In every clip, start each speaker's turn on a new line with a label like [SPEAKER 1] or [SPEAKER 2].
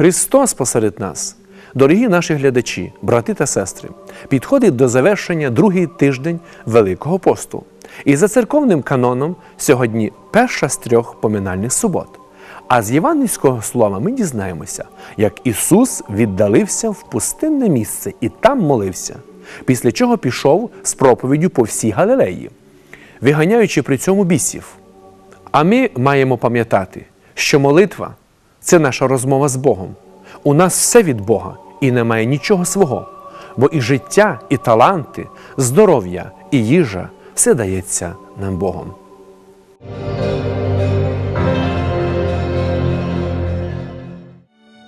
[SPEAKER 1] Христос посеред нас. Дорогі наші глядачі, брати та сестри, підходить до завершення другий тиждень Великого посту. І за церковним каноном сьогодні перша з трьох поминальних субот. А з євангельського слова ми дізнаємося, як Ісус віддалився в пустинне місце і там молився, після чого пішов з проповіддю по всій Галилеї, виганяючи при цьому бісів. А ми маємо пам'ятати, що молитва це наша розмова з Богом. У нас все від Бога і немає нічого свого, бо і життя, і таланти, здоров'я, і їжа все дається нам Богом.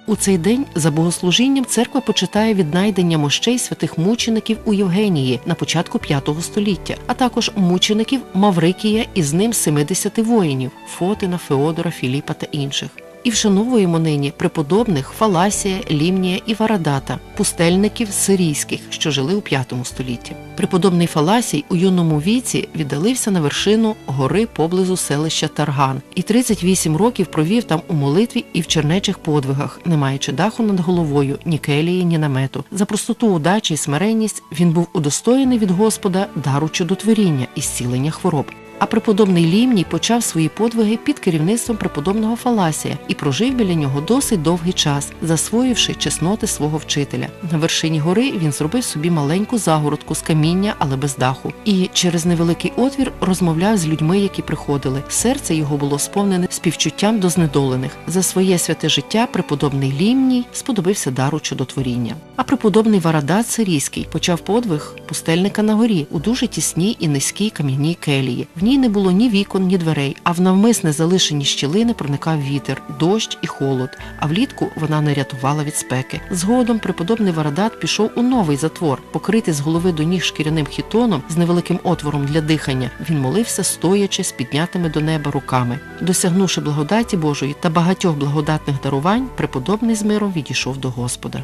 [SPEAKER 2] У цей день за богослужінням церква почитає віднайдення мощей святих мучеників у Євгенії на початку V століття, а також мучеників Маврикія і з ним 70 воїнів Фотина, Феодора, Філіпа та інших. І вшановуємо нині преподобних Фаласія, Лімнія і Варадата, пустельників сирійських, що жили у V столітті. Преподобний Фаласій у юному віці віддалився на вершину гори поблизу селища Тарган і 38 років провів там у молитві і в чернечих подвигах, не маючи даху над головою, ні келії, ні намету. За простоту удачі і смиренність він був удостоєний від Господа дару чудотворіння і зцілення хвороб. А преподобний Лімній почав свої подвиги під керівництвом преподобного Фаласія і прожив біля нього досить довгий час, засвоївши чесноти свого вчителя. На вершині гори він зробив собі маленьку загородку з каміння, але без даху, і через невеликий отвір розмовляв з людьми, які приходили. Серце його було сповнене співчуттям до знедолених. За своє святе життя преподобний Лімній сподобився дару чудотворіння. А преподобний Варадат Сирійський почав подвиг пустельника на горі у дуже тісній і низькій кам'яній келії. В ній не було ні вікон, ні дверей, а в навмисне залишені щілини проникав вітер, дощ і холод. А влітку вона не рятувала від спеки. Згодом преподобний Варадат пішов у новий затвор, покритий з голови до ніг шкіряним хітоном з невеликим отвором для дихання. Він молився, стоячи з піднятими до неба руками. Досягнувши благодаті Божої та багатьох благодатних дарувань, преподобний з миром відійшов до Господа.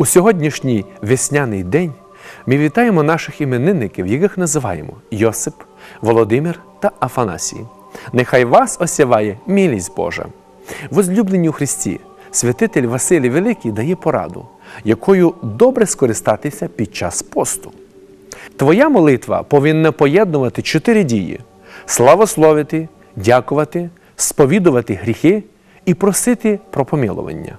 [SPEAKER 1] У сьогоднішній весняний день ми вітаємо наших іменинників, яких називаємо Йосип, Володимир та Афанасій. Нехай вас осяває милість Божа. Возлюблені у Христі, святитель Василій Великий дає пораду, якою добре скористатися під час посту. Твоя молитва повинна поєднувати чотири дії: славословити, дякувати, сповідувати гріхи і просити про помилування.